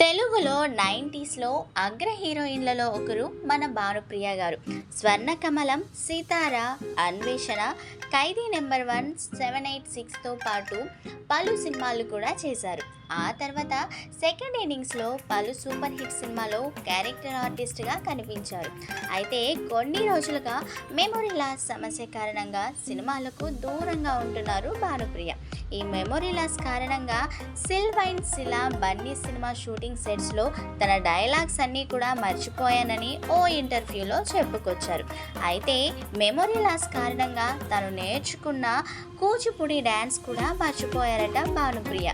తెలుగులో నైంటీస్లో అగ్ర హీరోయిన్లలో ఒకరు మన భానుప్రియ గారు. Swarnakamalam Sitara Anveshana Khaidi number one seven eight సిక్స్తో పాటు పలు సినిమాలు కూడా చేశారు. ఆ తర్వాత సెకండ్ ఇన్నింగ్స్లో పలు సూపర్ హిట్ సినిమాలో క్యారెక్టర్ ఆర్టిస్ట్గా కనిపించారు. అయితే కొన్ని రోజులుగా మెమొరీ లాస్ సమస్య కారణంగా సినిమాలకు దూరంగా ఉంటున్నారు భానుప్రియ. ఈ మెమొరీ లాస్ కారణంగా సిల్వైన్ శిలా బన్నీ సినిమా షూటింగ్ సెట్స్లో తన డైలాగ్స్ అన్నీ కూడా మర్చిపోయానని ఓ ఇంటర్వ్యూలో చెప్పుకొచ్చారు. అయితే మెమొరీ లాస్ కారణంగా తను నేర్చుకున్న కూచిపూడి డ్యాన్స్ కూడా మర్చిపోయారట భానుప్రియ.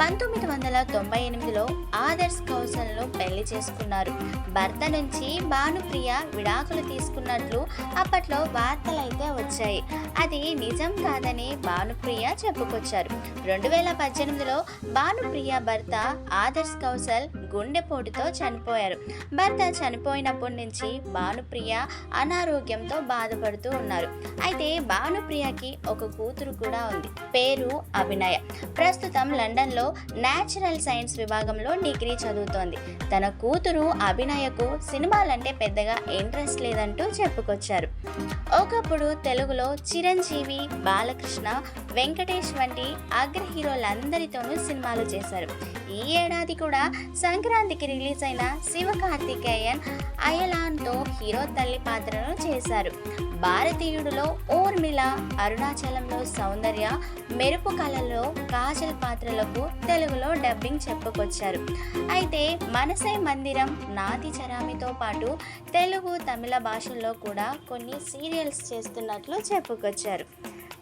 పంతొమ్మిది వందల తొంభై ఎనిమిదిలో ఆదర్శ్ కౌశల్ను పెళ్ళి చేసుకున్నారు. భర్త నుంచి భానుప్రియ విడాకులు తీసుకున్నట్లు అప్పట్లో వార్తలైతే వచ్చాయి. అది నిజం కాదని భానుప్రియ చెప్పుకొచ్చారు. రెండు వేల పద్దెనిమిదిలో భానుప్రియ భర్త ఆదర్శ్ కౌశల్ గుండెపోటుతో చనిపోయారు. భర్త చనిపోయినప్పటి నుంచి భానుప్రియ అనారోగ్యంతో బాధపడుతూ ఉన్నారు. అయితే భానుప్రియకి ఒక కూతురు కూడా ఉంది. పేరు అభినయ. ప్రస్తుతం లండన్లో న్యాచురల్ సైన్స్ విభాగంలో డిగ్రీ చదువుతోంది. తన కూతురు అభినయకు సినిమాలంటే పెద్దగా ఇంట్రెస్ట్ లేదంటూ చెప్పుకొచ్చారు. ఒకప్పుడు తెలుగులో చిరంజీవి బాలకృష్ణ వెంకటేష్ వంటి అగ్ర హీరోలందరితోనూ సినిమాలు చేశారు. ఈ ఏడాది కూడా సంక్రాంతికి రిలీజ్ అయిన శివ కార్తికేయన్ అయలాన్తో హీరో తల్లి పాత్రను చేశారు. భారతీయుడిలో ఊర్మిళ అరుణాచలంలో సౌందర్య మెరుపు కళలో కాజల్ పాత్రలకు తెలుగులో డబ్బింగ్ చెప్పుకొచ్చారు. అయితే మనసై మందిరం నాతి చరామితో పాటు తెలుగు తమిళ భాషల్లో కూడా కొన్ని సీరియల్స్ చేస్తున్నట్లు చెప్పుకొచ్చారు.